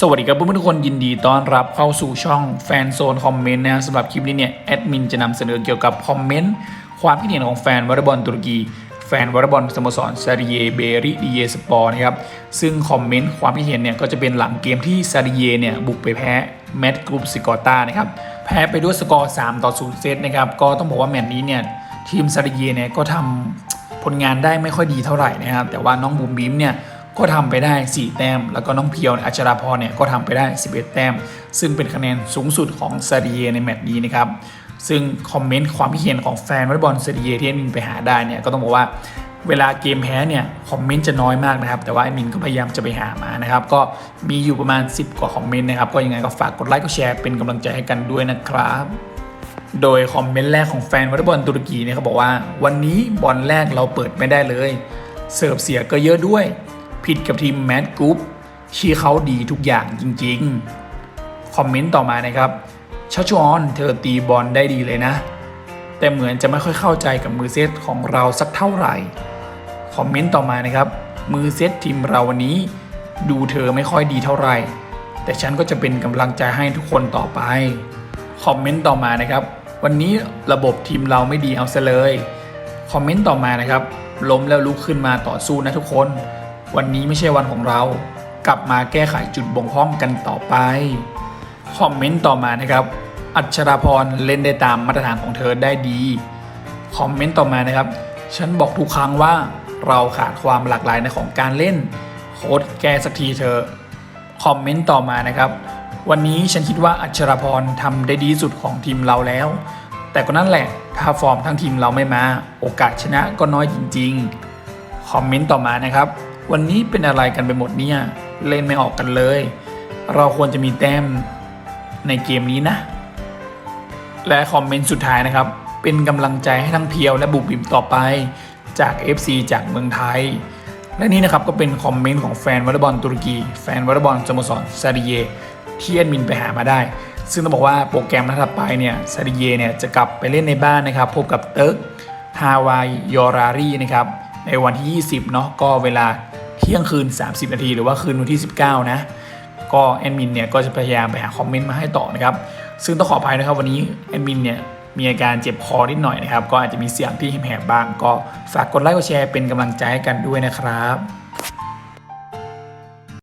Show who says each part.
Speaker 1: สวัสดีครับเพื่อนๆทุกคนยินดีต้อนรับเข้าสู่ช่องแฟนโซนคอมเมนต์นะสำหรับคลิปนี้เนี่ยแอดมินจะนำเสนอเกี่ยวกับคอมเมนต์ความคิดเห็นของแฟนวอลเลย์บอลตุรกีแฟนวอลเลย์บอลสโมสรซาดิเยเบริดีเยสปอร์นะครับซึ่งคอมเมนต์ความคิดเห็นเนี่ยก็จะเป็นหลังเกมที่ซาดิเยเนี่ยบุกไปแพ้แมตช์กรุ๊ปซิกอต้านะครับแพ้ไปด้วยสกอร์ 3 ต่อ 0 เซตนะครับก็ต้องบอกว่าแมตช์นี้เนี่ยทีมซาดิเยเนี่ยก็ทำผลงานได้ไม่ค่อยดีเท่าไหร่นะครับแต่ว่าน้องบูมบิมเนี่ย ก็ทำไปได้ 4 แต้ม แล้วก็น้องเพียวอัชราพรเนี่ยก็ทำไปได้ 11 แต้ม ซึ่งเป็นคะแนนสูงสุดของซาดิเยในแมตช์นี้นะครับซึ่งคอมเมนต์ความคิดเห็นของแฟนวอลเลย์บอลซาดิเยที่แอดมินไปหาได้เนี่ยก็ต้องบอกว่าเวลาเกมแพ้เนี่ยคอมเมนต์จะน้อยมากนะครับ แต่ว่าแอดมินก็พยายามจะไปหามานะครับ ก็มีอยู่ประมาณ 10 กว่าคอมเมนต์นะครับ ก็ยังไงก็ฝากกดไลค์กดแชร์เป็นกำลังใจให้กันด้วยนะครับโดยคอมเมนต์แรกของแฟนวอลเลย์บอลตุรกีเนี่ยเขาบอกว่า วันนี้บอลแรกเราเปิดไม่ได้เลย เสิร์ฟเสียก็เยอะด้วย ผิดกับทีมแมดกรุ๊ปที่เขาดีทุกอย่างจริงๆ คอมเมนต์ต่อมานะครับชัชวอนเธอตีบอลได้ดีเลยนะ แต่เหมือนจะไม่ค่อยเข้าใจกับมือเซตของเราสักเท่าไหร่คอมเมนต์ต่อมานะครับ มือเซตทีมเราวันนี้ ดูเธอไม่ค่อยดีเท่าไหร่ แต่ฉันก็จะเป็นกำลังใจให้ทุกคนต่อไปคอมเมนต์ต่อมานะครับ วันนี้ระบบทีมเราไม่ดีเอาซะเลยคอมเมนต์ต่อมานะครับล้มแล้วลุกขึ้นมาต่อสู้นะทุกคน วันนี้ไม่ใช่วันของเรา กลับมาแก้ไขจุดบกพร่องกันต่อไป คอมเมนต์ต่อมานะครับ อัชราพรเล่นได้ตามมาตรฐานของเธอได้ดี คอมเมนต์ต่อมานะครับ ฉันบอกทุกครั้งว่าเราขาดความหลากหลายในของการเล่น โค้ดแก้สักทีเธอ คอมเมนต์ต่อมานะครับ วันนี้ฉันคิดว่าอัชราพรทำได้ดีสุดของทีมเราแล้ว แต่ก็นั่นแหละ ถ้าฟอร์มทั้งทีมเราไม่มา โอกาสชนะก็น้อยจริง ๆ คอมเมนต์ต่อมานะครับ วันนี้เป็นอะไรกันไปหมดเนี่ย เล่นไม่ออกกันเลย เราควรจะมีแต้มในเกมนี้นะ และคอมเมนต์สุดท้ายนะครับ เป็นกำลังใจให้ทั้งเพียวและบุกบิมต่อไปจาก FC จากเมืองไทย และนี่นะครับก็เป็นคอมเมนต์ของแฟนวอลเลย์บอลตุรกี แฟนวอลเลย์บอลสโมสรซาดิเยที่แอดมินไปหามาได้ ซึ่งต้องบอกว่าโปรแกรมนัดถัดไปเนี่ยซาดิเยเนี่ยจะกลับไปเล่นในบ้านนะครับ พบกับเติร์กฮาวายยอรารีนะครับในวันที่ 20 เนาะก็เวลา เที่ยงคืน 30 นาที หรือว่าคืนวันที่ 19 นะ ก็แอดมินเนี่ยก็จะพยายามไปหาคอมเมนต์มาให้ต่อนะครับ ซึ่งต้องขออภัยนะครับวันนี้แอดมินเนี่ยมีอาการเจ็บคอนิดหน่อยนะครับ ก็อาจจะมีเสียงที่แหบๆบ้าง ก็ฝากกดไลค์กดแชร์เป็นกำลังใจให้กันด้วยนะครับ